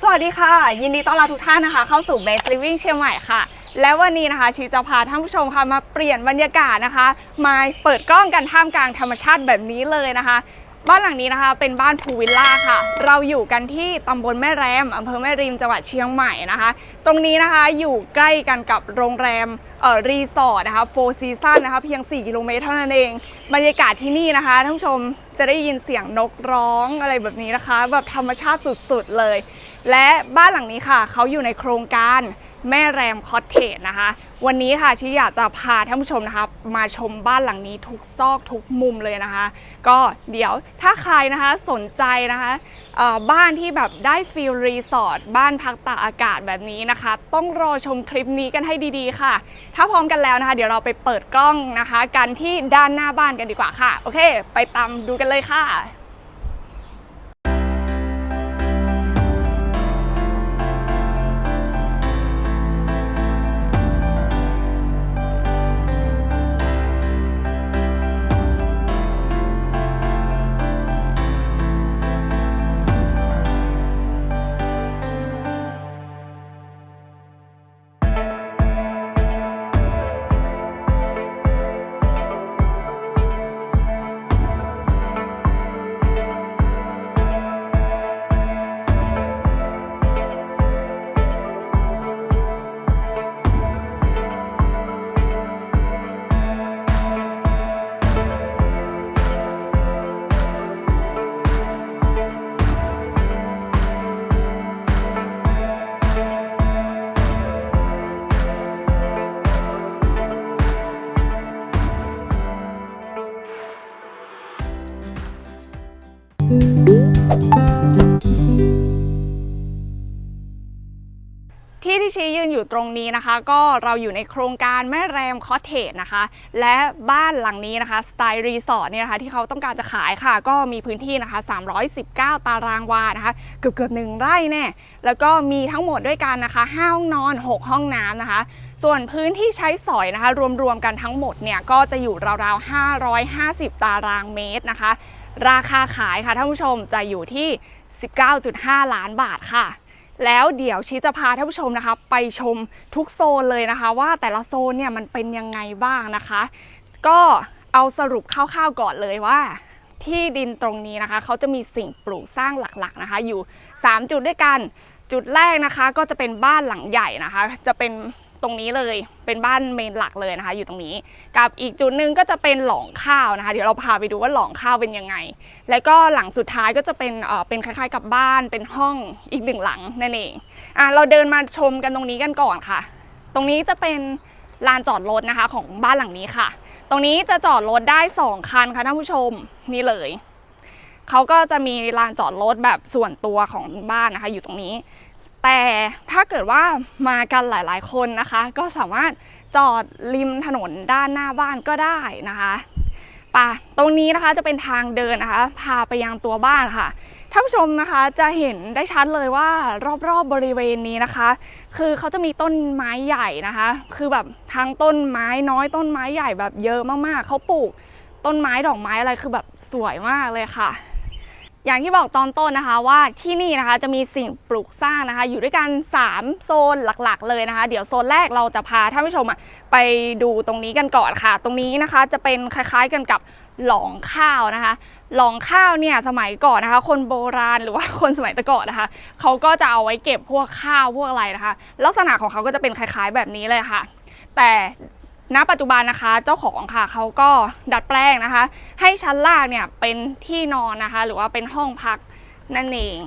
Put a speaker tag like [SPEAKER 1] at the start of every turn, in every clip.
[SPEAKER 1] สวัสดีค่ะ ยินดีต้อนรับทุกท่านนะคะ เข้าสู่ Best Living เชียงใหม่ค่ะ และวันนี้นะคะชีจะพาท่านผู้ชมค่ะมาเปลี่ยนบรรยากาศนะคะ มาเปิดกล้องกันท่ามกลางธรรมชาติแบบนี้เลยนะคะ บ้านหลังนี้นะคะ เป็นบ้านพูวิลล่าค่ะ เราอยู่กันที่ตำบลแม่แรมอำเภอแม่ริมจังหวัดเชียงใหม่นะคะ ตรงนี้นะคะอยู่ใกล้กันกับโรงแรม รีสอร์ทนะคะโฟซีซันนะคะเพียง 4 กิโลเมตรเท่านั้นเอง บรรยากาศที่นี่นะคะท่านผู้ชมจะได้ยินเสียงนกร้องอะไรแบบนี้นะคะ แบบธรรมชาติสุดๆเลย และบ้านหลังนี้ค่ะ เขาอยู่ในโครงการแม่แรมคอตเทจนะคะ วันนี้ค่ะชิอยากจะพาท่านผู้ชมนะคะมาชมบ้านหลังนี้ทุกซอกทุกมุมเลยนะคะ ก็เดี๋ยวถ้าใครนะคะสนใจนะคะ บ้านที่แบบได้ฟิลรีสอร์ทบ้านพักตากอากาศแบบนี้นะคะ ต้องรอชมคลิปนี้กันให้ดีๆค่ะ ถ้าพร้อมกันแล้วนะคะ เดี๋ยวเราไปเปิดกล้องนะคะ กันที่ด้านหน้าบ้านกันดีกว่าค่ะ โอเค ไปตามดูกันเลยค่ะ ตรงนี้นะคะ ก็เราอยู่ในโครงการแม่แรมคอเทจนะคะ และบ้านหลังนี้นะคะสไตล์รีสอร์ทเนี่ยนะคะที่เขาต้องการจะขายค่ะ ก็มีพื้นที่นะคะ 319 ตารางวานะคะ เกือบเกือบหนึ่งไร่แน่แล้วก็มีทั้งหมดด้วยกันนะคะ5ห้องนอน 6 ห้องน้ำนะคะส่วนพื้นที่ใช้สอยนะคะ รวมๆกันทั้งหมดเนี่ยก็จะอยู่ราวๆ 550 ตารางเมตรนะคะ ราคาขายค่ะท่านผู้ชมจะอยู่ที่ 19.5 ล้านบาทค่ะ แล้วเดี๋ยวชีจะพาท่านผู้ชมนะคะ ไปชมทุกโซนเลยนะคะ ว่าแต่ละโซนเนี่ยมันเป็นยังไงบ้างนะคะ ก็เอาสรุปคร่าวๆก่อนเลยว่า ที่ดินตรงนี้นะคะเขาจะมีสิ่งปลูกสร้างหลักๆนะคะ อยู่ 3 จุดด้วยกันจุดแรกนะคะก็จะเป็นบ้านหลังใหญ่นะคะ จะเป็น ตรงนี้เลย เป็นบ้านเมนหลักเลยนะคะ อยู่ตรงนี้ กับอีกจุดหนึ่งก็จะเป็นหลองข้าวนะคะ เดี๋ยวเราพาไปดูว่าหลองข้าวเป็นยังไง แล้วก็หลังสุดท้ายก็จะเป็นเอ่อเป็นคล้ายๆ กับบ้านเป็นห้องอีกหนึ่งหลังนั่นเองอะเราเดินมาชมกันตรงนี้กันก่อนค่ะ ตรงนี้จะเป็นลานจอดรถนะคะของบ้านหลังนี้ค่ะ ตรงนี้จะจอดรถได้ 2 คันค่ะท่านผู้ชมนี่เลยเขาก็จะมีลานจอดรถแบบส่วนตัวของบ้านนะคะ อยู่ตรงนี้ แต่ถ้าเกิดว่ามากันหลายๆ คนนะคะ ก็สามารถจอดริมถนนด้านหน้าบ้านก็ได้นะคะป่ะตรงนี้นะคะจะเป็นทางเดินนะคะ พาไปยังตัวบ้านค่ะท่านผู้ชมนะคะจะเห็นได้ชัดเลยว่ารอบๆบริเวณนี้นะคะ คือเขาจะมีต้นไม้ใหญ่นะคะ คือแบบทั้งต้นไม้น้อยต้นไม้ใหญ่แบบเยอะมากๆเขาปลูกต้นไม้ดอกไม้อะไรคือแบบสวยมากเลยค่ะ อย่างที่บอกตอนต้นนะคะว่าที่นี่นะคะจะมีสิ่งปลูกสร้างนะคะ อยู่ด้วยกัน 3 โซนหลักๆ เลยนะคะ เดี๋ยวโซนแรกเราจะพาท่านผู้ชมอะไปดูตรงนี้กันก่อนค่ะ ตรงนี้นะคะจะเป็นคล้ายๆกันกับหลองข้าวนะคะ หลองข้าวเนี่ยสมัยก่อนนะคะ คนโบราณหรือว่าคนสมัยตะก่อนนะคะเขาก็จะเอาไว้เก็บพวกข้าวพวกอะไรนะคะ ลักษณะของเขาก็จะเป็นคล้ายๆแบบนี้เลยค่ะ แต่ ณปัจจุบันนะคะเจ้าของค่ะเขาก็ดัดแปลงนะคะ ให้ชั้นล่างเนี่ยเป็นที่นอนนะคะ หรือว่าเป็นห้องพักนั่นเอง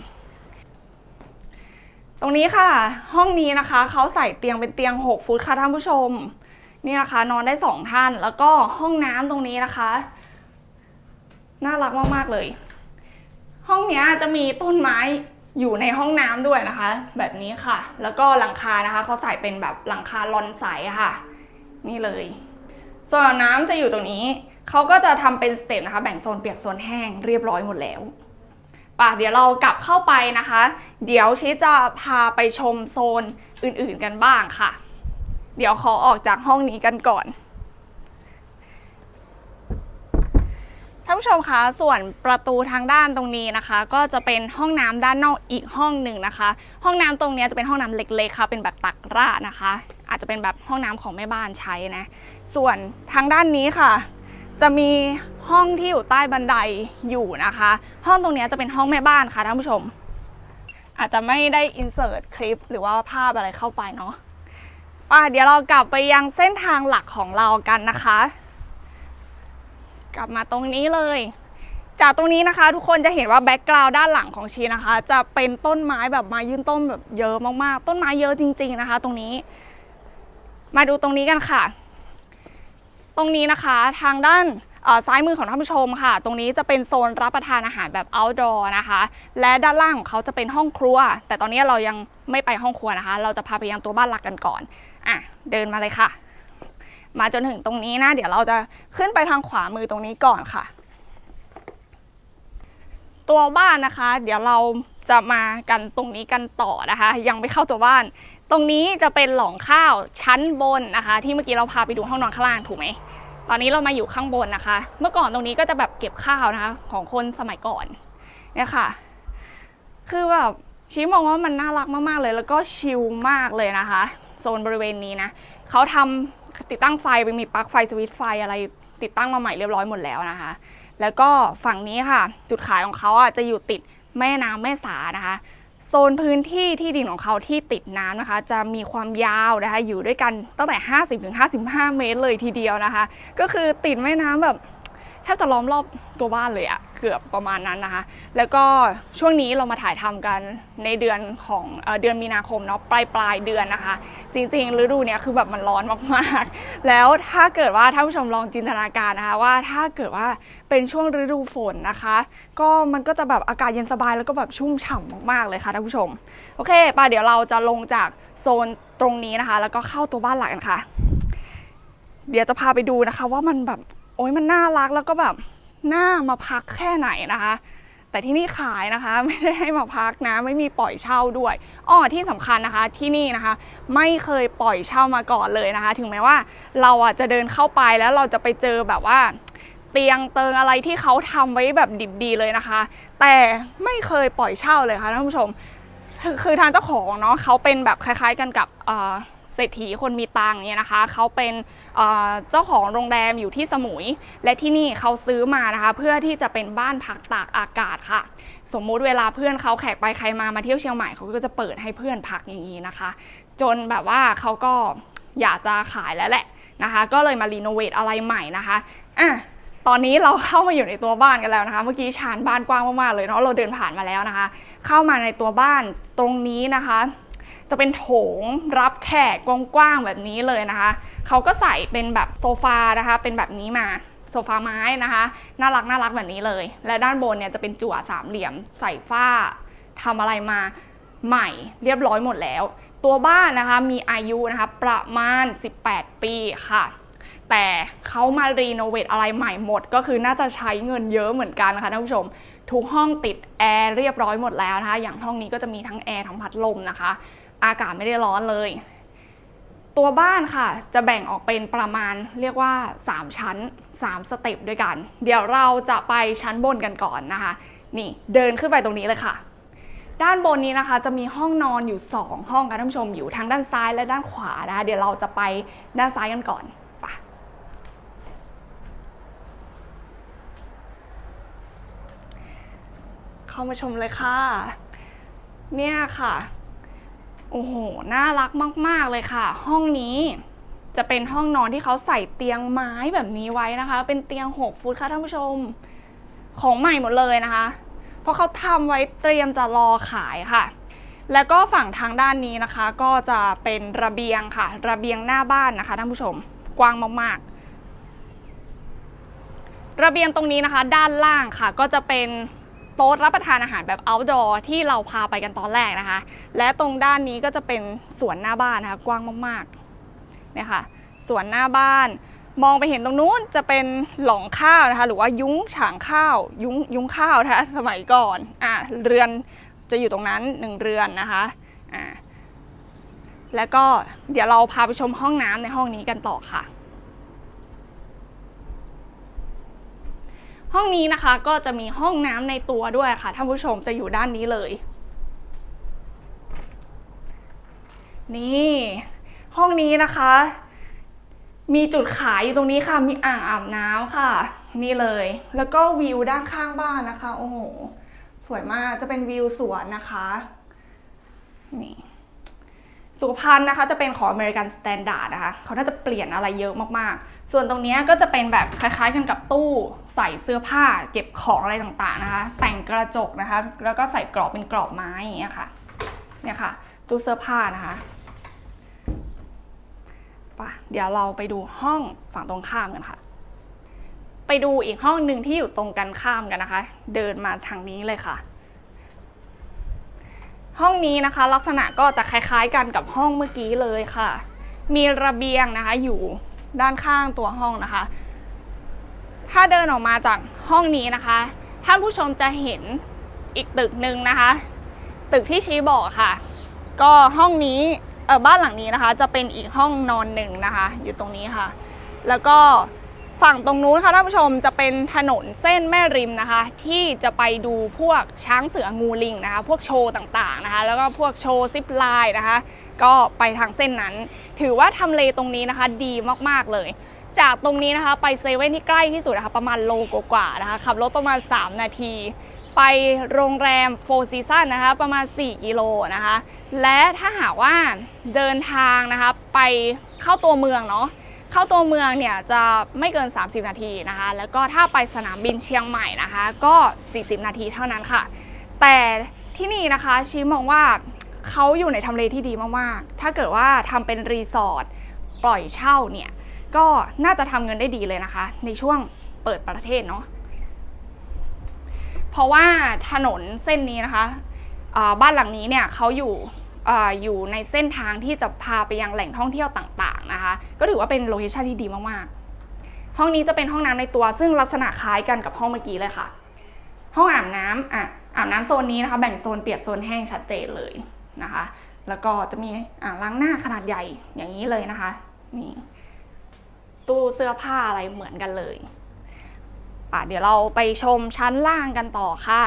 [SPEAKER 1] ตรงนี้ค่ะ ห้องนี้นะคะเขาใส่เตียงเป็นเตียง 6 ฟุตค่ะท่านผู้ชมนี่นะคะนอนได้ 2 ท่าน แล้วก็ห้องน้ำตรงนี้นะคะ น่ารักมากๆเลย ห้องนี้จะมีต้นไม้อยู่ในห้องน้ำด้วยนะคะ แบบนี้ค่ะ แล้วก็หลังคานะคะเขาใส่เป็นแบบหลังคาลอนใสค่ะ นี่เลย ส่วนน้ำจะอยู่ตรงนี้ เขาก็จะทำเป็นสเต็ปนะคะ แบ่งโซนเปียกโซนแห้งเรียบร้อยหมดแล้วป่ะเดี๋ยวเรากลับเข้าไปนะคะ เดี๋ยวชิจะพาไปชมโซนอื่นๆกันบ้างค่ะ เดี๋ยวขอออกจากห้องนี้กันก่อนท่านผู้ชมคะส่วนประตูทางด้านตรงนี้นะคะ ก็จะเป็นห้องน้ำด้านนอกอีกห้องหนึ่งนะคะ ห้องน้ำตรงนี้จะเป็นห้องน้ำเล็กๆค่ะเป็นแบบตักรานะคะ อาจจะเป็นแบบห้องน้ำของแม่บ้านใช้นะ ส่วนทางด้านนี้ค่ะ จะมีห้องที่อยู่ใต้บันไดอยู่นะคะ ห้องตรงนี้จะเป็นห้องแม่บ้านค่ะท่านผู้ชม อาจจะไม่ได้อินเสิร์ตคลิปหรือว่าภาพอะไรเข้าไปเนาะป่ะเดี๋ยวเรากลับไปยังเส้นทางหลักของเรากันนะคะ กลับมาตรงนี้เลย จากตรงนี้นะคะ ทุกคนจะเห็นว่าแบ็กกราวด์ด้านหลังของชีนะคะ จะเป็นต้นไม้แบบมายืนต้นแบบเยอะมากๆ ต้นไม้เยอะจริง ๆนะคะ ตรงนี้ มาดูตรงนี้กันค่ะ ตรงนี้นะคะทางด้านซ้ายมือของท่านผู้ชมค่ะ ตรงนี้จะเป็นโซนรับประทานอาหารแบบ outdoor นะคะ และด้านล่างของเขาจะเป็นห้องครัว แต่ตอนนี้เรายังไม่ไปห้องครัวนะคะ เราจะพาไปยังตัวบ้านหลักกันก่อน อะ เดินมาเลยค่ะ มาจนถึงตรงนี้นะ เดี๋ยวเราจะขึ้นไปทางขวามือตรงนี้ก่อนค่ะ ตัวบ้านนะคะ เดี๋ยวเราจะมากันตรงนี้กันต่อนะคะ ยังไม่เข้าตัวบ้าน ตรงนี้จะเป็นหลองข้าวชั้นบนนะคะ ที่เมื่อกี้เราพาไปดูห้องนอนข้างล่างถูกไหมตอนนี้เรามาอยู่ข้างบนนะคะ เมื่อก่อนตรงนี้ก็จะแบบเก็บข้าวนะคะ ของคนสมัยก่อนเนี่ยค่ะ คือแบบชี้มองว่ามันน่ารักมากๆเลย แล้วก็ชิลมากเลยนะคะโซนบริเวณนี้นะเขาทำติดตั้งไฟไปมีปลั๊กไฟสวิตช์ไฟอะไรติดตั้งมาใหม่เรียบร้อยหมดแล้วนะคะ แล้วก็ฝั่งนี้ค่ะ จุดขายของเขาอะจะอยู่ติดแม่น้ำแม่สานะคะ โซนพื้นที่ที่ดินของเขาที่ติดน้ำนะคะ จะมีความยาวนะคะอยู่ด้วยกันตั้งแต่ 50ถึง55 เมตรเลยทีเดียวนะคะ ก็คือติดแม่น้ำแบบแทบจะล้อมรอบตัวบ้านเลยอะเกือบประมาณนั้นนะคะ แล้วก็ช่วงนี้เรามาถ่ายทำกันในเดือนของเออเดือนมีนาคมเนาะปลายปลายเดือนนะคะ จริงๆฤดูเนี้ยคือแบบมันร้อนมากๆ แล้วถ้าเกิดว่าท่านผู้ชมลองจินตนาการนะคะว่าถ้าเกิดว่าเป็นช่วงฤดูฝนนะคะ ก็มันก็จะแบบอากาศเย็นสบายแล้วก็แบบชุ่มฉ่ำมากๆเลยค่ะท่านผู้ชม โอเคป่ะเดี๋ยวเราจะลงจากโซนตรงนี้นะคะ แล้วก็เข้าตัวบ้านหลักกันค่ะ เดี๋ยวจะพาไปดูนะคะ ว่ามันแบบโอ้ยมันน่ารักแล้วก็แบบน่ามาพักแค่ไหนนะคะ แต่ที่นี่ขายนะคะ ไม่ได้ให้มาพักนะ ไม่มีปล่อยเช่าด้วยอ้อที่สำคัญนะคะที่นี่นะคะ ไม่เคยปล่อยเช่ามาก่อนเลยนะคะ ถึงแม้ว่าเราอะจะเดินเข้าไปแล้วเราจะไปเจอแบบว่าเตียงเติงอะไรที่เขาทำไว้แบบดิบดีเลยนะคะ แต่ไม่เคยปล่อยเช่าเลยค่ะท่านผู้ชม คือทางเจ้าของเนาะเขาเป็นแบบคล้าย ๆ กันกับเอ่อเศรษฐีคนมีตังค์เนี่ยนะคะ เขาเป็น เจ้าของโรงแรมอยู่ที่สมุย และที่นี่เขาซื้อมานะคะ เพื่อที่จะเป็นบ้านพักตากอากาศค่ะ สมมุติเวลาเพื่อนเขาแขกไปใครมามาเที่ยวเชียงใหม่เขาก็จะเปิดให้เพื่อนพักอย่างนี้นะคะ จนแบบว่าเขาก็อยากจะขายแล้วแหละนะคะ ก็เลยมารีโนเวทอะไรใหม่นะคะอะตอนนี้เราเข้ามาอยู่ในตัวบ้านกันแล้วนะคะ เมื่อกี้ชานบ้านกว้างมากๆเลยเนาะเราเดินผ่านมาแล้วนะคะ เข้ามาในตัวบ้านตรงนี้นะคะ จะเป็นโถงรับแขกกว้างๆแบบนี้เลยนะคะ เขาก็ใส่เป็นแบบโซฟานะคะ เป็นแบบนี้มาโซฟาไม้นะคะ น่ารักน่ารักแบบนี้เลย และด้านบนเนี่ยจะเป็นจั่วสามเหลี่ยมใส่ฝ้าทำอะไรมาใหม่เรียบร้อยหมดแล้ว ตัวบ้านนะคะมีอายุนะคะประมาณ 18 ปีค่ะ แต่เขามารีโนเวทอะไรใหม่หมด ก็คือน่าจะใช้เงินเยอะเหมือนกันนะคะท่านผู้ชม ทุกห้องติดแอร์เรียบร้อยหมดแล้วนะคะ อย่างห้องนี้ก็จะมีทั้งแอร์ทั้งพัดลมนะคะ อากาศไม่ได้ร้อนเลย ตัวบ้านค่ะ จะแบ่งออกเป็นประมาณเรียกว่า 3 ชั้น 3 สเต็ปด้วยกัน เดี๋ยวเราจะไปชั้นบนกันก่อนนะคะ นี่เดินขึ้นไปตรงนี้เลยค่ะ ด้านบนนี้นะคะ จะมีห้องนอนอยู่ 2 ห้องค่ะท่านผู้ชมอยู่ทั้งด้านซ้ายและด้านขวานะคะเดี๋ยวเราจะไปด้านซ้ายกันก่อนไปเข้ามาชมเลยค่ะ เนี่ยค่ะ โอ้โห น่ารักมาก ๆ เลยค่ะ ห้องนี้จะเป็นห้องนอนที่เขาใส่เตียงไม้แบบนี้ไว้นะคะ เป็นเตียง 6 ฟุตค่ะท่านผู้ชม ของใหม่หมดเลยนะคะ เพราะเขาทำไว้เตรียมจะรอขายค่ะ แล้วก็ฝั่งทางด้านนี้นะคะ ก็จะเป็นระเบียงค่ะ ระเบียงหน้าบ้านนะคะท่านผู้ชม กว้างมากๆ ระเบียงตรงนี้นะคะ ด้านล่างค่ะ ก็จะเป็น โต๊ะรับประทานอาหารแบบ outdoor ที่เราพาไปกันตอนแรกนะคะ และตรงด้านนี้ก็จะเป็นสวนหน้าบ้านนะคะ กว้างมากๆเนี่ยค่ะสวนหน้าบ้าน มองไปเห็นตรงนู้นจะเป็นหลองข้าวนะคะ หรือว่ายุ้งฉางข้าว ยุ้งยุ้งข้าวนะคะสมัยก่อนอะเรือนจะอยู่ตรงนั้นหนึ่งเรือนนะคะอ่าแล้วก็เดี๋ยวเราพาไปชมห้องน้ำในห้องนี้กันต่อค่ะ ห้องนี้นะคะก็จะมีห้องน้ำในตัวด้วยค่ะท่านผู้ชมจะอยู่ด้านนี้เลย นี่ ห้องนี้นะคะ มีจุดขายอยู่ตรงนี้ค่ะ มีอ่างอาบน้ำค่ะ นี่เลย แล้วก็วิวด้านข้างบ้านนะคะ โอ้โห สวยมากจะเป็นวิวสวนนะคะนี่สุขภัณฑ์นะคะจะเป็นของ American Standard นะคะ เขาน่าจะเปลี่ยนอะไรเยอะมากๆ ส่วนตรงนี้ก็จะเป็นแบบคล้ายๆกันกับตู้ใส่เสื้อผ้าเก็บของอะไรต่างๆนะคะ แต่งกระจกนะคะ แล้วก็ใส่กรอบเป็นกรอบไม้อย่างเงี้ยค่ะเนี่ยค่ะ ตู้เสื้อผ้านะคะปะเดี๋ยวเราไปดูห้องฝั่งตรงข้ามกันค่ะ ไปดูอีกห้องหนึ่งที่อยู่ตรงกันข้ามกันนะคะ เดินมาทางนี้เลยค่ะ ห้องนี้นะคะ ลักษณะก็จะคล้ายๆกันกับห้องเมื่อกี้เลยค่ะ มีระเบียงนะคะอยู่ ด้านข้างตัวห้องนะคะ ถ้าเดินออกมาจากห้องนี้นะคะท่านผู้ชมจะเห็นอีกตึกหนึ่งนะคะ ตึกที่ชี้บอกค่ะ ก็ห้องนี้เออบ้านหลังนี้นะคะ จะเป็นอีกห้องนอนหนึ่งนะคะ อยู่ตรงนี้ค่ะ แล้วก็ฝั่งตรงนู้นค่ะท่านผู้ชมจะเป็นถนนเส้นแม่ริมนะคะ ที่จะไปดูพวกช้างเสืองูลิงนะคะ พวกโชว์ต่างๆนะคะ แล้วก็พวกโชว์ซิปไลน์นะคะ ก็ไปทางเส้นนั้น ถือว่าทำเลตรงนี้นะคะ ดีมากๆเลย จากตรงนี้นะคะ ไปเซเว่นที่ใกล้ที่สุดนะคะประมาณโลกว่าๆนะคะขับรถประมาณ 3 นาที ไปโรงแรมโฟร์ซีซันนะคะประมาณ 4 กิโลนะคะ และถ้าหากว่าเดินทางนะคะไปเข้าตัวเมืองเนาะเข้าตัวเมืองเนี่ยจะไม่เกิน 30 นาทีนะคะ แล้วก็ถ้าไปสนามบินเชียงใหม่นะคะ ก็ 40 นาทีเท่านั้นค่ะ แต่ที่นี่นะคะชีมองว่า เขาอยู่ในทำเลที่ดีมากๆ ถ้าเกิดว่าทำเป็นรีสอร์ทปล่อยเช่าเนี่ย ก็น่าจะทำเงินได้ดีเลยนะคะ ในช่วงเปิดประเทศเนาะ เพราะว่าถนนเส้นนี้นะคะอ่าบ้านหลังนี้เนี่ยเขาอยู่อาอยู่ในเส้นทางที่จะพาไปยังแหล่งท่องเที่ยวต่างๆนะคะ ก็ถือว่าเป็นโลเคชั่นที่ดีมากๆ ห้องนี้จะเป็นห้องน้ำในตัวซึ่งลักษณะคล้ายกันกับห้องเมื่อกี้เลยค่ะ ห้องอาบน้ำอะอาบน้ำโซนนี้นะคะ แบ่งโซนเปียกโซนแห้งชัดเจนเลย นะคะ แล้วก็จะมีอ่างล้างหน้าขนาดใหญ่อย่างนี้เลยนะคะนี่ตู้เสื้อผ้าอะไรเหมือนกันเลยป่ะเดี๋ยวเราไปชมชั้นล่างกันต่อค่ะ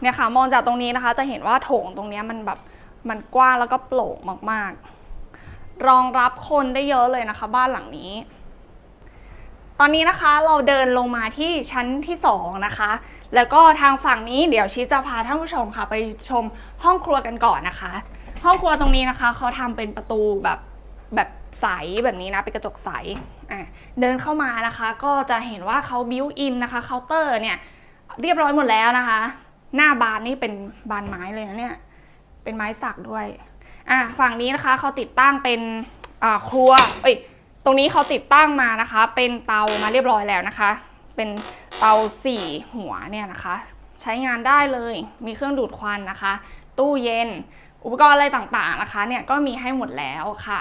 [SPEAKER 1] เนี่ยค่ะมองจากตรงนี้นะคะ จะเห็นว่าโถงตรงนี้มันแบบมันกว้างแล้วก็โปร่งมากๆ รองรับคนได้เยอะเลยนะคะ บ้านหลังนี้ อนนี้นะคะเราเดินลงมาที่ชั้นที่สองนะคะ แล้วก็ทางฝั่งนี้เดี๋ยวชีจะพาท่านผู้ชมค่ะ ไปชมห้องครัวกันก่อนนะคะ ห้องครัวตรงนี้นะคะเขาทำเป็นประตูแบบแบบใสแบบนี้นะเป็นกระจกใสอะเดินเข้ามานะคะ ก็จะเห็นว่าเขาบิวอินนะคะเคาน์เตอร์เนี่ยเรียบร้อยหมดแล้วนะคะ หน้าบานนี่เป็นบานไม้เลยนะเนี่ยเป็นไม้สักด้วยอะฝั่งนี้นะคะเขาติดตั้งเป็นครัวเอ้ย ตรงนี้เขาติดตั้งมานะคะ เป็นเตามาเรียบร้อยแล้วนะคะ เป็นเตาสี่หัวเนี่ยนะคะ ใช้งานได้เลย มีเครื่องดูดควันนะคะ ตู้เย็น อุปกรณ์อะไรต่างๆนะคะ เนี่ยก็มีให้หมดแล้วค่ะ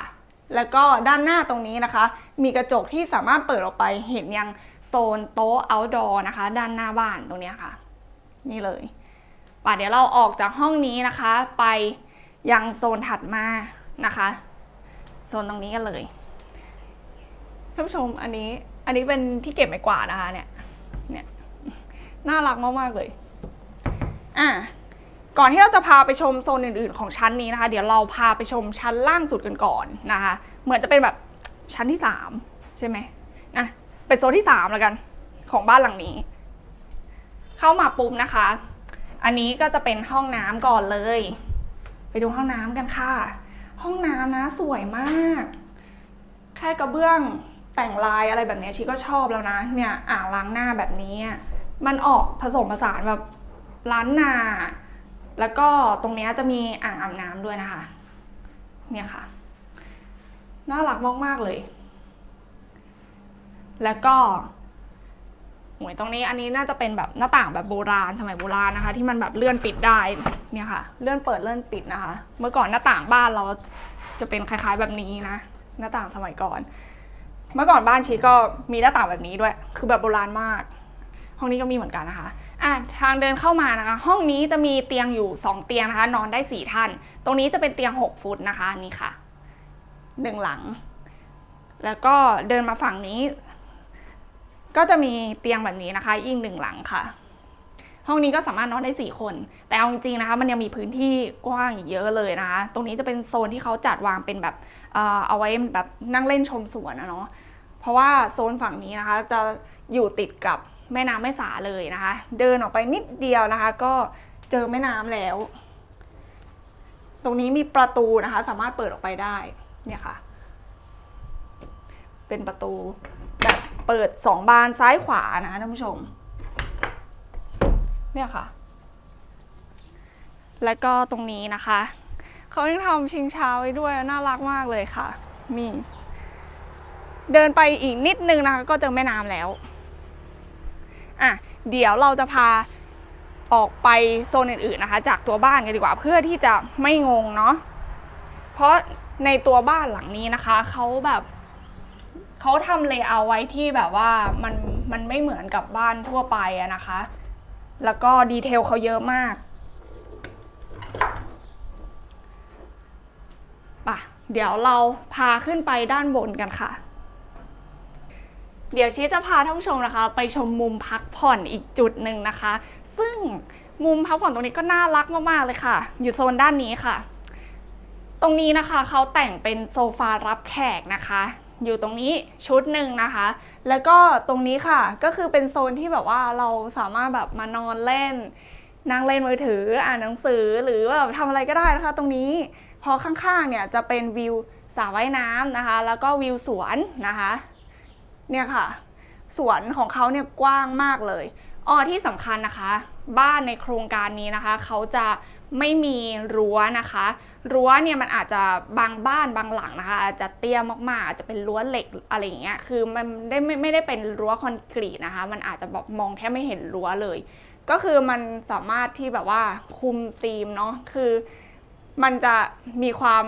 [SPEAKER 1] แล้วก็ด้านหน้าตรงนี้นะคะ มีกระจกที่สามารถเปิดออกไปเห็นยังโซนโต๊ะ outdoor นะคะ ด้านหน้าบ้านตรงนี้ค่ะ นี่เลยป่ะเดี๋ยวเราออกจากห้องนี้นะคะ ไปยังโซนถัดมานะคะ โซนตรงนี้กันเลย ท่านผู้ชมอันนี้อันนี้เป็นที่เก็บไม้กวาดนะคะเนี่ยเนี่ยน่ารักมากๆเลยอะก่อนที่เราจะพาไปชมโซนอื่น ๆ ของชั้นนี้นะคะ เดี๋ยวเราพาไปชมชั้นล่างสุดกันก่อนนะคะ เหมือนจะเป็นแบบชั้นที่ 3 ใช่ไหมนะเป็นโซนที่ 3 แล้วกันของบ้านหลังนี้ เข้ามาปุ๊บนะคะ อันนี้ก็จะเป็นห้องน้ำก่อนเลย ไปดูห้องน้ำกันค่ะ ห้องน้ำนะสวยมาก แค่กระเบื้อง แต่งลายอะไรแบบนี้ชีก็ชอบแล้วนะ เนี่ยอ่างล้างหน้าแบบนี้ มันออกผสมผสานแบบล้านนา แล้วก็ตรงนี้จะมีอ่างอาบน้ำด้วยนะคะ เนี่ยค่ะ น่ารักมากๆเลย แล้วก็หวยตรงนี้อันนี้น่าจะเป็นแบบหน้าต่างแบบโบราณสมัยโบราณนะคะ ที่มันแบบเลื่อนปิดได้เนี่ยค่ะ เลื่อนเปิดเลื่อนปิดนะคะ เมื่อก่อนหน้าต่างบ้านเราจะเป็นคล้าย ๆแบบนี้นะ หน้าต่างสมัยก่อน เมื่อก่อนบ้านชีก็มีหน้าต่างแบบนี้ด้วย คือแบบโบราณมาก ห้องนี้ก็มีเหมือนกันนะคะอะทางเดินเข้ามานะคะ ห้องนี้จะมีเตียงอยู่ 2 เตียงนะคะ นอนได้ 4 ท่าน ตรงนี้จะเป็นเตียง 6 ฟุตนะคะนี่ค่ะหนึ่งหลัง แล้วก็เดินมาฝั่งนี้ ก็จะมีเตียงแบบนี้นะคะอีกหนึ่งหลังค่ะ ห้องนี้ก็สามารถนอนได้ 4 คน แต่เอาจริงๆนะคะ มันยังมีพื้นที่กว้างอีกเยอะเลยนะคะ ตรงนี้จะเป็นโซนที่เขาจัดวางเป็นแบบ เอาไว้แบบนั่งเล่นชมสวนนะเนาะเพราะว่าโซนฝั่งนี้นะคะ จะอยู่ติดกับแม่น้ำแม่สาเลยนะคะ เดินออกไปนิดเดียวนะคะ ก็เจอแม่น้ำแล้ว ตรงนี้มีประตูนะคะ สามารถเปิดออกไปได้เนี่ยค่ะ เป็นประตูแบบเปิดสองบานซ้ายขวานะคะท่านผู้ชม เนี่ยค่ะ แล้วก็ตรงนี้นะคะ เขายังทำชิงช้าไว้ด้วยน่ารักมากเลยค่ะ มีเดินไปอีกนิดนึงนะคะ ก็เจอแม่น้ำแล้ว อะ เดี๋ยวเราจะพาออกไปโซนอื่นๆนะคะ จากตัวบ้านกันดีกว่าเพื่อที่จะไม่งงเนาะเพราะในตัวบ้านหลังนี้นะคะเขาแบบเขาทำเลเยอร์ไว้ที่แบบว่ามันมันไม่เหมือนกับบ้านทั่วไปอะนะคะ แล้วก็ดีเทลเขาเยอะมาก ปะเดี๋ยวเราพาขึ้นไปด้านบนกันค่ะ เดี๋ยวชี้จะพาท่านผู้ชมนะคะ ไปชมมุมพักผ่อนอีกจุดหนึ่งนะคะ ซึ่งมุมพักผ่อนตรงนี้ก็น่ารักมากๆเลยค่ะ อยู่โซนด้านนี้ค่ะ ตรงนี้นะคะเขาแต่งเป็นโซฟารับแขกนะคะ อยู่ตรงนี้ชุดหนึ่งนะคะ แล้วก็ตรงนี้ค่ะ ก็คือเป็นโซนที่แบบว่าเราสามารถแบบมานอนเล่นนั่งเล่นมือถืออ่านหนังสือหรือว่าแบบทำอะไรก็ได้นะคะ ตรงนี้ พอข้างๆเนี่ยจะเป็นวิวสระว่ายน้ำนะคะ แล้วก็วิวสวนนะคะ เนี่ยค่ะ สวนของเขาเนี่ยกว้างมากเลยอ้อที่สำคัญนะคะ บ้านในโครงการนี้นะคะ เขาจะไม่มีรั้วนะคะ รั้วเนี่ยมันอาจจะบางบ้านบางหลังนะคะ อาจจะเตี้ยมากๆอาจจะเป็นรั้วเหล็กอะไรอย่างเงี้ยคือมันได้ไม่ไม่ได้เป็นรั้วคอนกรีตนะคะ มันอาจจะแบบมองแทบไม่เห็นรั้วเลย ก็คือมันสามารถที่แบบว่าคุมธีมเนาะคือ มันจะมีความ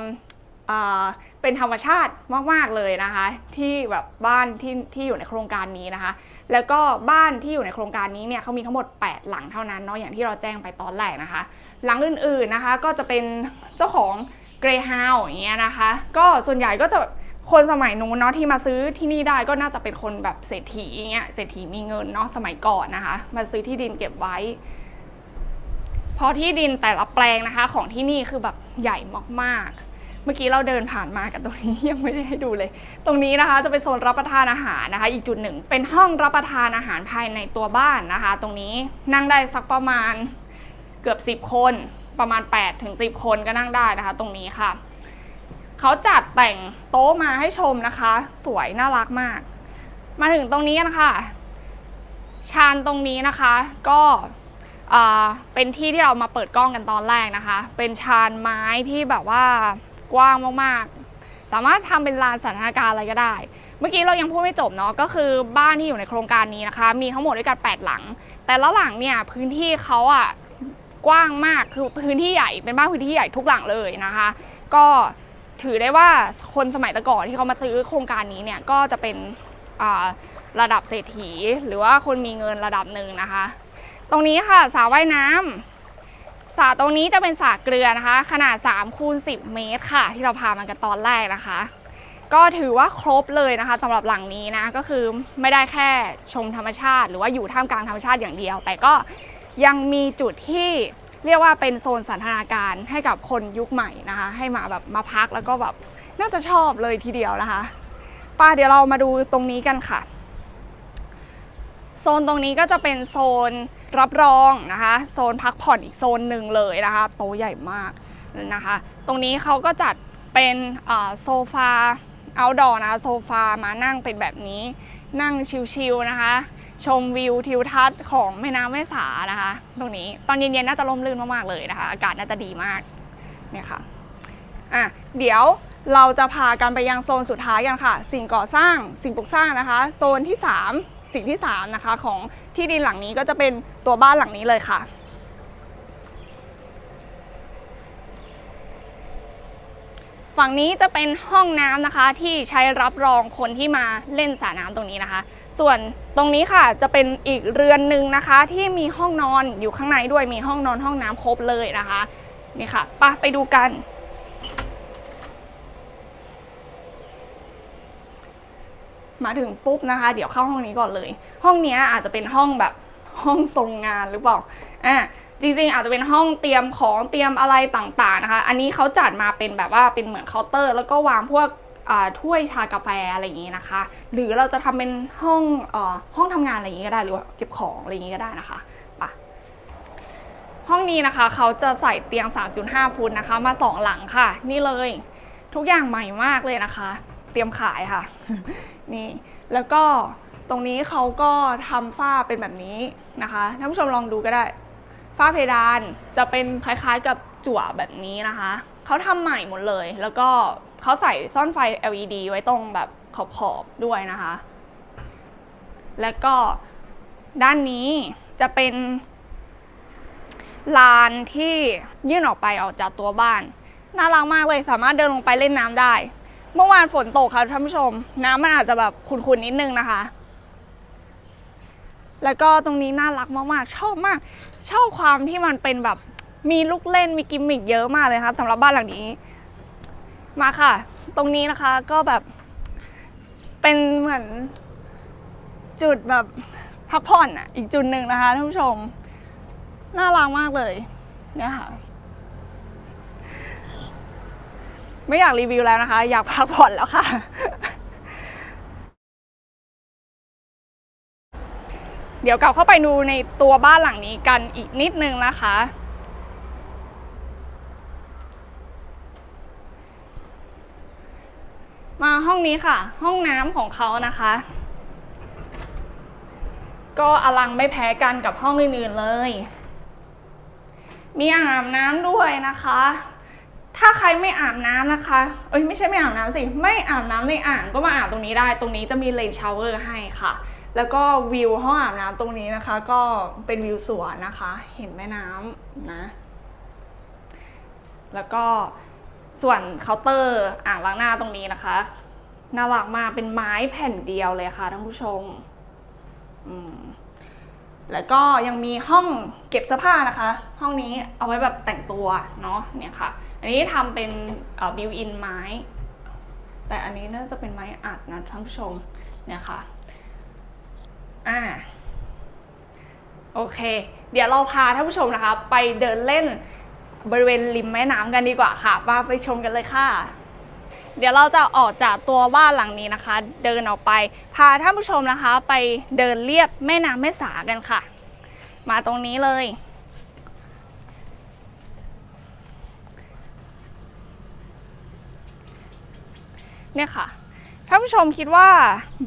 [SPEAKER 1] เป็นธรรมชาติมาก ๆ เลยนะคะ ที่แบบบ้านที่ที่อยู่ในโครงการนี้นะคะ แล้วก็บ้านที่อยู่ในโครงการนี้เนี่ยเขามีทั้งหมด 8 หลังเท่านั้นเนาะอย่างที่เราแจ้งไปตอนแรกนะคะ หลังอื่นๆนะคะก็จะเป็นเจ้าของเกรฮาส์อย่างเงี้ยนะคะ ก็ส่วนใหญ่ก็จะคนสมัยนู้นเนาะที่มาซื้อที่นี่ได้ก็น่าจะเป็นคนแบบเศรษฐีอย่างเงี้ยเศรษฐีมีเงินเนาะสมัยก่อนนะคะ มาซื้อที่ดินเก็บไว้ ราะที่ดินแต่ละแปลงนะคะ ของที่นี่คือแบบใหญ่มากๆ เมื่อกี้เราเดินผ่านมากับตรงนี้ยังไม่ได้ให้ดูเลย ตรงนี้นะคะจะเป็นโซนรับประทานอาหารนะคะ อีกจุดหนึ่ง เป็นห้องรับประทานอาหารภายในตัวบ้านนะคะ ตรงนี้นั่งได้สักประมาณเกือบ 10 คนประมาณ8ถึง10 คนก็นั่งได้นะคะ ตรงนี้ค่ะเขาจัดแต่งโต๊ะมาให้ชมนะคะ สวยน่ารักมาก มาถึงตรงนี้นะคะ ชานตรงนี้นะคะ ก็ เป็นที่ที่เรามาเปิดกล้องกันตอนแรกนะคะ เป็นชานไม้ที่แบบว่ากว้างมากๆ สามารถทำเป็นลานสันทนการณ์อะไรก็ได้ เมื่อกี้เรายังพูดไม่จบเนาะก็คือบ้านที่อยู่ในโครงการนี้นะคะ มีทั้งหมดด้วยกัน8หลัง แต่ละหลังเนี่ยพื้นที่เขาอะกว้างมากคือพื้นที่ใหญ่เป็นบ้านพื้นที่ใหญ่ทุกหลังเลยนะคะ ก็ถือได้ว่าคนสมัยต่ก่อนที่เขามาซื้อโครงการนี้เนี่ยก็จะเป็นระดับเศรษฐี หรือว่าคนมีเงินระดับหนึ่งนะคะ ตรงนี้ค่ะสระว่ายน้ำสระตรงนี้จะเป็นสระเกลือนะคะ ขนาด3คูณ10 เมตรค่ะ ที่เราพามันกันตอนแรกนะคะ ก็ถือว่าครบเลยนะคะสำหรับหลังนี้นะก็คือไม่ได้แค่ชมธรรมชาติ หรือว่าอยู่ท่ามกลางธรรมชาติอย่างเดียว แต่ก็ยังมีจุดที่เรียกว่าเป็นโซนสันทนาการให้กับคนยุคใหม่นะคะ ให้มาแบบมาพักแล้วก็แบบน่าจะชอบเลยทีเดียวนะคะป้าเดี๋ยวเรามาดูตรงนี้กันค่ะ โซนตรงนี้ก็จะเป็นโซน รับรองนะคะ โซนพักผ่อนอีกโซนหนึ่งเลยนะคะ โตใหญ่มากนะคะ ตรงนี้เขาก็จัดเป็นโซฟาเอาดอร์นะคะโซฟามานั่งเป็นแบบนี้ นั่งชิลๆนะคะ ชมวิวทิวทัศน์ของแม่น้ำแม่สานะคะ ตรงนี้ตอนเย็นๆน่าจะร่มรื่นมากๆเลยนะคะ อากาศน่าจะดีมากเนี่ยค่ะอะเดี๋ยวเราจะพากันไปยังโซนสุดท้ายกันค่ะ สิ่งก่อสร้างสิ่งปลูกสร้างนะคะ โซนที่ 3 สิ่งที่ 3 นะคะ ของที่ดินหลังนี้ก็จะเป็นตัวบ้านหลังนี้เลยค่ะ ฝั่งนี้จะเป็นห้องน้ำนะคะที่ใช้รับรองคนที่มาเล่นสระน้ำตรงนี้นะคะ ส่วนตรงนี้ค่ะจะเป็นอีกเรือนหนึ่งนะคะ ที่มีห้องนอนอยู่ข้างในด้วยมีห้องนอนห้องน้ำครบเลยนะคะนี่ค่ะปะไปดูกัน มาถึงปุ๊บนะคะ เดี๋ยวเข้าห้องนี้ก่อนเลย ห้องนี้อาจจะเป็นห้องแบบห้องทรงงานหรือเปล่าอะจริงๆอาจจะเป็นห้องเตรียมของเตรียมอะไรต่างๆนะคะ อันนี้เขาจัดมาเป็นแบบว่าเป็นเหมือนเคาน์เตอร์ แล้วก็วางพวกอ่าถ้วยชากาแฟอะไรอย่างนี้นะคะ หรือเราจะทำเป็นห้องอ่อห้องทำงานอะไรอย่างนี้ก็ได้หรือว่าเก็บของอะไรอย่างนี้ก็ได้นะคะไปะห้องนี้นะคะเขาจะใส่เตียง 3.5 ฟุตนะคะ มาสองหลังค่ะ นี่เลย ทุกอย่างใหม่มากเลยนะคะ เตรียมขายค่ะ นี่ แล้วก็ตรงนี้เขาก็ทำฝ้าเป็นแบบนี้นะคะท่านผู้ชมลองดูก็ได้ ฝ้าเพดานจะเป็นคล้ายๆกับจั่วแบบนี้นะคะ เขาทำใหม่หมดเลย แล้วก็เขาใส่ซ่อนไฟ LED ไว้ตรงแบบขอบๆด้วยนะคะ แล้วก็ด้านนี้จะเป็นลานที่ยื่นออกไปออกจากตัวบ้าน น่ารักมากเลย สามารถเดินลงไปเล่นน้ำได้ เมื่อวานฝนตกค่ะท่านผู้ชม น้ำมันอาจจะแบบขุ่นๆนิดนึงนะคะ แล้วก็ตรงนี้น่ารักมากๆ ชอบมาก ชอบความที่มันเป็นแบบมีลูกเล่นมีกิมมิคเยอะมากเลยครับสำหรับบ้านหลังนี้ มาค่ะ ตรงนี้นะคะก็แบบ เป็นเหมือนจุดแบบพักผ่อนอะ อีกจุดหนึ่งนะคะท่านผู้ชม น่ารักมากเลยเนี่ยค่ะ ไม่อยากรีวิวแล้วนะคะ อยากพักผ่อนแล้วค่ะ เดี๋ยวกลับเข้าไปดูในตัวบ้านหลังนี้กันอีกนิดนึงนะคะ มาห้องนี้ค่ะ ห้องน้ำของเขานะคะ ก็อลังไม่แพ้กันกับห้องอื่นๆเลย มีอ่างอาบน้ำด้วยนะคะ ถ้าใครไม่อาบน้ำนะคะ เอ้ยไม่ใช่ไม่อาบน้ำสิ ไม่อาบน้ำในอ่างก็มาอาบตรงนี้ได้ ตรงนี้จะมีเลนชาวเวอร์ให้ค่ะ แล้วก็วิวห้องอาบน้ำตรงนี้นะคะ ก็เป็นวิวสวนนะคะ เห็นแม่น้ำนะ แล้วก็ส่วนเคาน์เตอร์อ่างล้างหน้าตรงนี้นะคะ น่ารักมากเป็นไม้แผ่นเดียวเลยค่ะท่านผู้ชมอืมแล้วก็ยังมีห้องเก็บเสื้อผ้านะคะ ห้องนี้เอาไว้แบบแต่งตัวเนาะเนี่ยค่ะ อันนี้ทำเป็นบิวอินไม้ แต่อันนี้น่าจะเป็นไม้อัดนะท่านผู้ชมเนี่ยค่ะอ่าโอเค เดี๋ยวเราพาท่านผู้ชมนะคะ ไปเดินเล่นบริเวณริมแม่น้ำกันดีกว่าค่ะมาไปชมกันเลยค่ะ เดี๋ยวเราจะออกจากตัวบ้านหลังนี้นะคะ เดินออกไป พาท่านผู้ชมนะคะ ไปเดินเลียบแม่น้ำแม่สากันค่ะ มาตรงนี้เลย เนี่ยค่ะท่านผู้ชมคิดว่า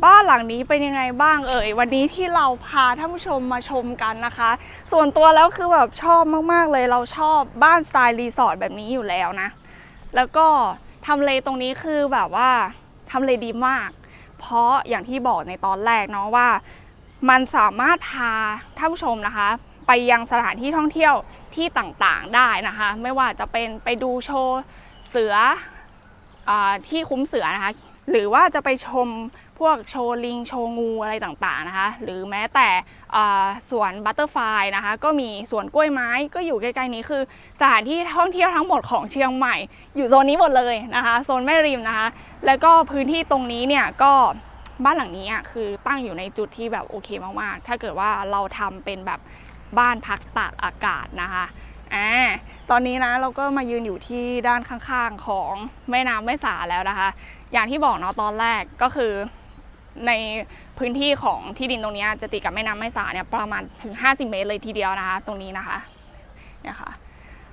[SPEAKER 1] บ้านหลังนี้เป็นยังไงบ้างเอ่ยวันนี้ที่เราพาท่านผู้ชมมาชมกันนะคะ ส่วนตัวแล้วคือแบบชอบมากๆเลยเราชอบบ้านสไตล์รีสอร์ทแบบนี้อยู่แล้วนะ แล้วก็ทำเลตรงนี้คือแบบว่าทำเลดีมาก เพราะอย่างที่บอกในตอนแรกเนาะว่า มันสามารถพาท่านผู้ชมนะคะ ไปยังสถานที่ท่องเที่ยวที่ต่างๆได้นะคะ ไม่ว่าจะเป็นไปดูโชว์เสือ ที่คุ้มเสือนะคะ หรือว่าจะไปชมพวกโชว์ลิงโชว์งูอะไรต่างๆนะคะ หรือแม้แต่สวนบัตเตอร์ฟลายนะคะ ก็มีสวนกล้วยไม้ก็อยู่ใกล้ๆนี้คือ สถานที่ท่องเที่ยวทั้งหมดของเชียงใหม่ อยู่โซนนี้หมดเลยนะคะ โซนแม่ริมนะคะ แล้วก็พื้นที่ตรงนี้เนี่ยก็บ้านหลังนี้คือตั้งอยู่ในจุดที่แบบโอเคมากๆ ถ้าเกิดว่าเราทำเป็นแบบบ้านพักตากอากาศนะคะอ่า ตอนนี้นะเราก็มายืนอยู่ที่ด้านข้างๆของแม่น้ำแม่สาแล้วนะคะ อย่างที่บอกเนาะตอนแรกก็คือในพื้นที่ของที่ดินตรงนี้จะติดกับแม่น้ำแม่สาเนี่ยประมาณถึง 50 เมตรเลยทีเดียวนะคะ ตรงนี้นะคะเนี่ยค่ะ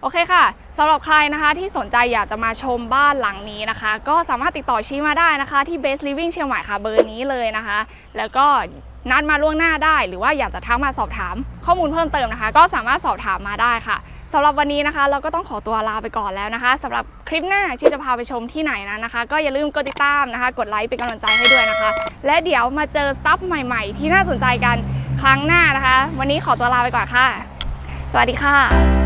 [SPEAKER 1] โอเคค่ะสำหรับใครนะคะที่สนใจอยากจะมาชมบ้านหลังนี้นะคะ ก็สามารถติดต่อชี้มาได้นะคะ ที่ Best Living เชียงใหม่ค่ะเบอร์นี้เลยนะคะ แล้วก็นัดมาล่วงหน้าได้ หรือว่าอยากจะทักมาสอบถามข้อมูลเพิ่มเติมนะคะ ก็สามารถสอบถามมาได้ค่ะ สำหรับวันนี้นะคะ เราก็ต้องขอตัวลาไปก่อนแล้วนะคะสำหรับคลิปหน้าที่จะพาไปชมที่ไหนนั้นนะคะ ก็อย่าลืมกดติดตามนะคะ กดไลค์เป็นกำลังใจให้ด้วยนะคะ และเดี๋ยวมาเจอซับใหม่ๆ ที่น่าสนใจกันครั้งหน้านะคะ วันนี้ขอตัวลาไปก่อนค่ะ สวัสดีค่ะ